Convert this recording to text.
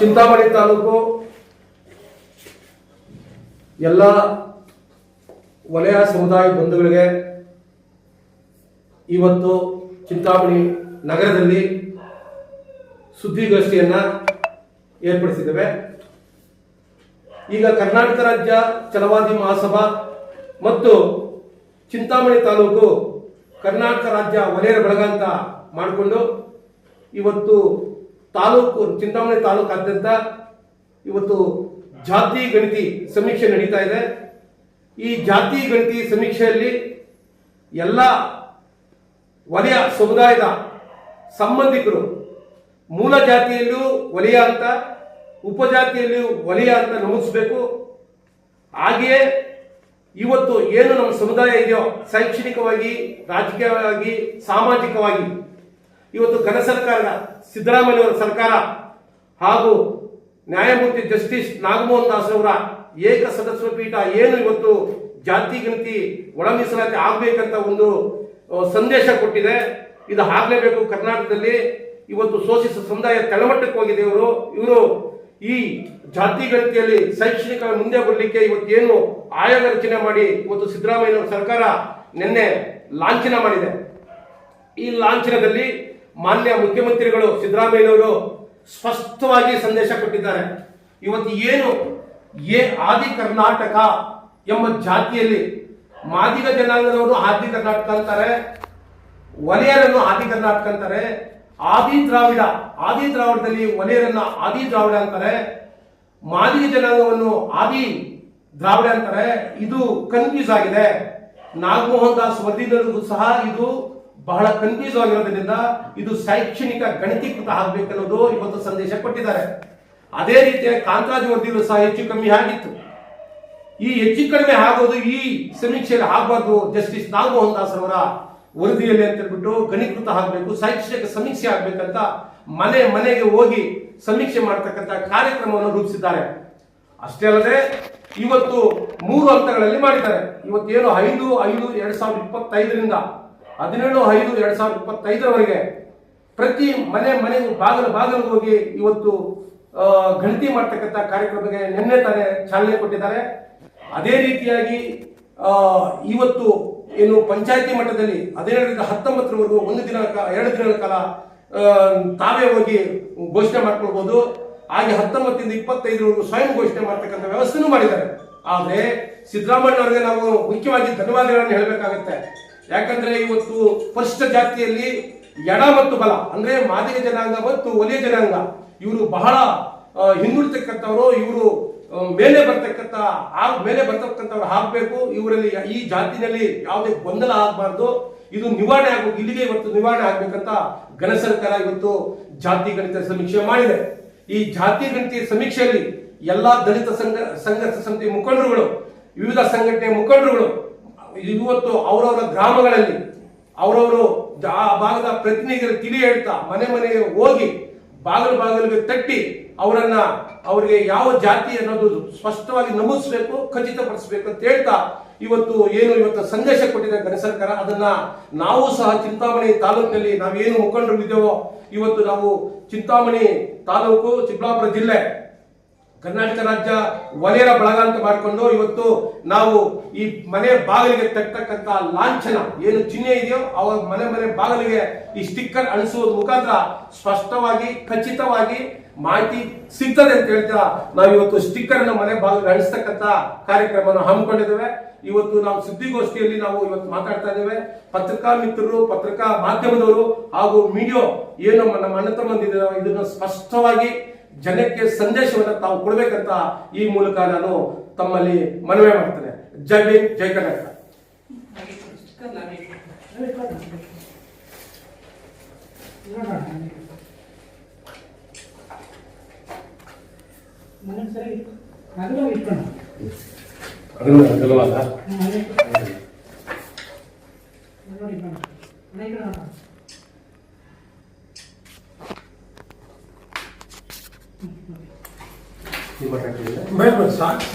ಚಿಂತಾಮಣಿ ತಾಲೂಕು ಎಲ್ಲ ವಲಯ ಸಮುದಾಯ ಬಂಧುಗಳಿಗೆ ಇವತ್ತು ಚಿಂತಾಮಣಿ ನಗರದಲ್ಲಿ ಸುದ್ದಿಗೋಷ್ಠಿಯನ್ನು ಏರ್ಪಡಿಸಿದ್ದೇವೆ. ಈಗ ಕರ್ನಾಟಕ ರಾಜ್ಯ ಚಲವಾದಿ ಮಹಾಸಭಾ ಮತ್ತು ಚಿಂತಾಮಣಿ ತಾಲೂಕು ಕರ್ನಾಟಕ ರಾಜ್ಯ ವಲಯರ ಬಳಗ ಅಂತ ಮಾಡಿಕೊಂಡು ಇವತ್ತು ತಾಲೂಕು ಚಿಂತಾಮಣಿ ತಾಲೂಕಾದ್ಯಂತ ಇವತ್ತು ಜಾತಿ ಗಣತಿ ಸಮೀಕ್ಷೆ ನಡೀತಾ ಇದೆ. ಈ ಜಾತಿ ಗಣತಿ ಸಮೀಕ್ಷೆಯಲ್ಲಿ ಎಲ್ಲ ವಲಯ ಸಮುದಾಯದ ಸಂಬಂಧಿಕರು ಮೂಲ ಜಾತಿಯಲ್ಲೂ ವಲಯ ಅಂತ ಉಪಜಾತಿಯಲ್ಲಿಯೂ ವಲಯ ಅಂತ ನಮೂದಿಸಬೇಕು. ಹಾಗೆಯೇ ಇವತ್ತು ಏನು ನಮ್ಮ ಸಮುದಾಯ ಇದೆಯೋ, ಶೈಕ್ಷಣಿಕವಾಗಿ, ರಾಜಕೀಯವಾಗಿ, ಸಾಮಾಜಿಕವಾಗಿ ಇವತ್ತು ಘನ ಸರ್ಕಾರ ಸಿದ್ದರಾಮಯ್ಯವರ ಸರ್ಕಾರ ಹಾಗೂ ನ್ಯಾಯಮೂರ್ತಿ ಜಸ್ಟಿಸ್ ನಾಗಮೋಹನ್ ದಾಸ್ ಅವರ ಏಕ ಸದಸ್ಯ ಪೀಠ ಏನು ಇವತ್ತು ಜಾತಿ ಗಣತಿ ಒಳ ಮೀಸಲಾತಿ ಆಗಬೇಕಂತ ಒಂದು ಸಂದೇಶ ಕೊಟ್ಟಿದೆ. ಇದು ಆಗಲೇಬೇಕು ಕರ್ನಾಟಕದಲ್ಲಿ. ಇವತ್ತು ಶೋಷಿತ ಸಮುದಾಯ ತಳಮಟ್ಟಕ್ಕೆ ಹೋಗಿದೆ ಇವರು. ಇವರು ಈ ಜಾತಿ ಗಣತಿಯಲ್ಲಿ ಶೈಕ್ಷಣಿಕ ಮುಂದೆ ಬರಲಿಕ್ಕೆ ಇವತ್ತೇನು ಆಯೋಗ ರಚನೆ ಮಾಡಿ ಇವತ್ತು ಸಿದ್ದರಾಮಯ್ಯ ಸರ್ಕಾರ ನಿನ್ನೆ ಲಾಂಛನ ಮಾಡಿದೆ. ಈ ಲಾಂಛನದಲ್ಲಿ ಮಾನ್ಯ ಮುಖ್ಯಮಂತ್ರಿಗಳು ಸಿದ್ದರಾಮಯ್ಯನವರು ಸ್ಪಷ್ಟವಾಗಿ ಸಂದೇಶ ಕೊಟ್ಟಿದ್ದಾರೆ. ಇವತ್ತು ಏನು ಏ ಆದಿ ಕರ್ನಾಟಕ ಎಂಬ ಜಾತಿಯಲ್ಲಿ ಮಾದಿಗ ಜನಾಂಗದವರು ಆದಿ ಕರ್ನಾಟಕ ಅಂತಾರೆ ಒಲೆಯರನ್ನು ಆದಿ ಕರ್ನಾಟಕ ಅಂತಾರೆ, ಆದಿ ದ್ರಾವಿಡ, ಆದಿ ದ್ರಾವಿಡದಲ್ಲಿ ಒಲೆಯರನ್ನು ಆದಿ ದ್ರಾವಿಡ ಅಂತಾರೆ, ಮಾದಿಗ ಜನಾಂಗವನ್ನು ಆದಿ ದ್ರಾವಿಡ ಅಂತಾರೆ. ಇದು ಕನ್ಫ್ಯೂಸ್ ಆಗಿದೆ. ನಾಗಮೋಹನ್ ದಾಸ್ ವರದಿನಲ್ಲೂ ಸಹ ಇದು ಬಹಳ ಕನ್ಫ್ಯೂಸ್ ಆಗಿರೋದ್ರಿಂದ ಇದು ಶೈಕ್ಷಣಿಕ ಗಣಿತೀಕೃತ ಆಗಬೇಕನ್ನೋದು ಇವತ್ತು ಸಂದೇಶ ಕೊಟ್ಟಿದ್ದಾರೆ. ಅದೇ ರೀತಿಯ ಕಾಂತರಾಜ್ ವರದಿಯಲ್ಲೂ ಸಹ ಹೆಚ್ಚು ಕಮ್ಮಿ ಆಗಿತ್ತು. ಈ ಹೆಚ್ಚು ಕಡಿಮೆ ಆಗೋದು ಈ ಸಮೀಕ್ಷೆಯಲ್ಲಿ ಆಗಬಾರ್ದು ಜಸ್ಟಿಸ್ ನಾಗಮೋಹನ್ ದಾಸ್ ಅವರ ವರದಿಯಲ್ಲಿ ಅಂತ ಹೇಳ್ಬಿಟ್ಟು ಗಣೀಕೃತ ಆಗಬೇಕು, ಶೈಕ್ಷಣಿಕ ಸಮೀಕ್ಷೆ ಆಗಬೇಕಂತ ಮನೆ ಮನೆಗೆ ಹೋಗಿ ಸಮೀಕ್ಷೆ ಮಾಡತಕ್ಕಂತ ಕಾರ್ಯಕ್ರಮವನ್ನು ರೂಪಿಸಿದ್ದಾರೆ. ಅಷ್ಟೇ ಅಲ್ಲದೆ ಇವತ್ತು ಮೂರು ಹಂತಗಳಲ್ಲಿ ಮಾಡಿದ್ದಾರೆ. ಇವತ್ತೇನು ಐದು ಐದು, ಎರಡ್ ಸಾವಿರದ ಇಪ್ಪತ್ತೈದರಿಂದ ಹದಿನೇಳು, ಐದು, ಎರಡ್ ಸಾವಿರದ ಇಪ್ಪತ್ತೈದರವರೆಗೆ ಪ್ರತಿ ಮನೆ ಮನೆಗೂ ಬಾಗಿಲು ಬಾಗಿಲು ಹೋಗಿ ಇವತ್ತು ಗಣತಿ ಮಾಡ್ತಕ್ಕಂಥ ಕಾರ್ಯಕ್ರಮಕ್ಕೆ ನಿನ್ನೆ ತಾನೇ ಚಾಲನೆ ಕೊಟ್ಟಿದ್ದಾರೆ. ಅದೇ ರೀತಿಯಾಗಿ ಇವತ್ತು ಏನು ಪಂಚಾಯತಿ ಮಟ್ಟದಲ್ಲಿ ಹದಿನೇಳರಿಂದ ಹತ್ತೊಂಬತ್ತರವರೆಗೂ ಒಂದು ದಿನ ಎರಡು ದಿನಗಳ ಕಾಲ ತಾವೇ ಹೋಗಿ ಘೋಷಣೆ ಮಾಡ್ಕೊಳ್ಬಹುದು ಹಾಗೆ ಹತ್ತೊಂಬತ್ತರಿಂದ ಇಪ್ಪತ್ತೈದರವರೆಗೂ ಸ್ವಯಂ ಘೋಷಣೆ ಮಾಡ್ತಕ್ಕಂಥ ವ್ಯವಸ್ಥೆನೂ ಮಾಡಿದ್ದಾರೆ. ಆದರೆ ಸಿದ್ದರಾಮಯ್ಯ ಅವರಿಗೆ ನಾವು ಮುಖ್ಯವಾಗಿ ಧನ್ಯವಾದಗಳನ್ನು ಹೇಳಬೇಕಾಗುತ್ತೆ. ಯಾಕಂದ್ರೆ ಇವತ್ತು ಪರಿಶಿಷ್ಟ ಜಾತಿಯಲ್ಲಿ ಎಡ ಮತ್ತು ಬಲ, ಅಂದ್ರೆ ಮಾದಿಗ ಜನಾಂಗ ಮತ್ತು ಒಲಿಯ ಜನಾಂಗ, ಇವರು ಬಹಳ ಹಿಂದುಳಿತಕ್ಕಂಥವರು, ಇವರು ಮೇಲೆ ಬರ್ತಕ್ಕಂಥ ಆ ಮೇಲೆ ಬರ್ತಕ್ಕಂಥವ್ರು ಹಾಕಬೇಕು ಇವರಲ್ಲಿ ಈ ಜಾತಿನಲ್ಲಿ ಯಾವುದೇ ಗೊಂದಲ ಆಗಬಾರ್ದು. ಇದು ನಿವಾರಣೆ ಆಗಬೇಕು, ಇಲ್ಲಿಗೆ ಇವತ್ತು ನಿವಾರಣೆ ಆಗ್ಬೇಕಂತ ಘನ ಸರ್ಕಾರ ಇವತ್ತು ಜಾತಿ ಗಣಿತ ಸಮೀಕ್ಷೆ ಮಾಡಿದೆ. ಈ ಜಾತಿ ಗಣಿತ ಸಮೀಕ್ಷೆಯಲ್ಲಿ ಎಲ್ಲಾ ದಲಿತ ಸಂಘ ಸಂಘ ಸಮಿತಿ ಮುಖಂಡರುಗಳು, ವಿವಿಧ ಸಂಘಟನೆ ಮುಖಂಡರುಗಳು ಇವತ್ತು ಅವರವರ ಗ್ರಾಮಗಳಲ್ಲಿ ಅವರವರು ಆ ಭಾಗದ ಪ್ರತಿನಿಧಿಗಳು ತಿಳಿ ಹೇಳ್ತಾ ಮನೆ ಮನೆಗೆ ಹೋಗಿ ಬಾಗಿಲು ಬಾಗಿಲಿಗೆ ತಟ್ಟಿ ಅವರನ್ನ ಅವರಿಗೆ ಯಾವ ಜಾತಿ ಅನ್ನೋದು ಸ್ಪಷ್ಟವಾಗಿ ನಮೂದಿಸಬೇಕು, ಖಚಿತಪಡಿಸಬೇಕು ಅಂತ ಹೇಳ್ತಾ ಇವತ್ತು ಏನು ಇವತ್ತು ಸಂದೇಶ ಕೊಟ್ಟಿದೆ ಘನ ಸರ್ಕಾರ. ಅದನ್ನ ನಾವು ಸಹ ಚಿಂತಾಮಣಿ ತಾಲೂಕಿನಲ್ಲಿ ನಾವೇನು ಮುಖಂಡರು ಇದ್ದೇವೋ, ಇವತ್ತು ನಾವು ಚಿಂತಾಮಣಿ ತಾಲೂಕು ಚಿಕ್ಕಬಳ್ಳಾಪುರ ಜಿಲ್ಲೆ ಕರ್ನಾಟಕ ರಾಜ್ಯ ವಲಯರ ಬಳಗ ಅಂತ ಮಾಡಿಕೊಂಡು ಇವತ್ತು ನಾವು ಈ ಮನೆ ಬಾಗಿಲಿಗೆ ತಕ್ಕಂತ ಲಾಂಛನ ಏನು ಚಿಹ್ನೆ ಇದೆಯೋ ಅವರ ಮನೆ ಮನೆ ಬಾಗಿಲಿಗೆ ಈ ಸ್ಟಿಕ್ಕರ್ ಅಳಿಸುವುದ ಮುಖಾಂತರ ಸ್ಪಷ್ಟವಾಗಿ, ಖಚಿತವಾಗಿ ಮಾಹಿತಿ ಸಿಗ್ತದೆ ಅಂತ ಹೇಳ್ತಾ ನಾವು ಇವತ್ತು ಸ್ಟಿಕ್ಕರ್ ಅನ್ನು ಮನೆ ಬಾಗಿಲಿಗೆ ಅಳಿಸ್ತಕ್ಕಂತ ಕಾರ್ಯಕ್ರಮವನ್ನು ಹಮ್ಮಿಕೊಂಡಿದ್ದೇವೆ. ಇವತ್ತು ನಾವು ಸುದ್ದಿಗೋಷ್ಠಿಯಲ್ಲಿ ನಾವು ಇವತ್ತು ಮಾತಾಡ್ತಾ ಇದ್ದೇವೆ. ಪತ್ರಿಕಾ ಮಿತ್ರರು, ಪತ್ರಿಕಾ ಮಾಧ್ಯಮದವರು ಹಾಗೂ ಮೀಡಿಯೋ ಏನು ನಮ್ಮ ಅಣ್ಣ ತಮ್ಮಂದಿದೆ ಇದನ್ನು ಸ್ಪಷ್ಟವಾಗಿ ಜನಕ್ಕೆ ಸಂದೇಶವನ್ನು ತಾವು ಕೊಡಬೇಕಂತ ಈ ಮೂಲಕ ನಾನು ತಮ್ಮಲ್ಲಿ ಮನವಿ ಮಾಡ್ತೇನೆ. ಜೈ ಭೀಮ್ ಜೈ ಕರ್ನಾಟಕ. ಮನೆಗೆ ನಿಮ್ಮ ಸಾಕು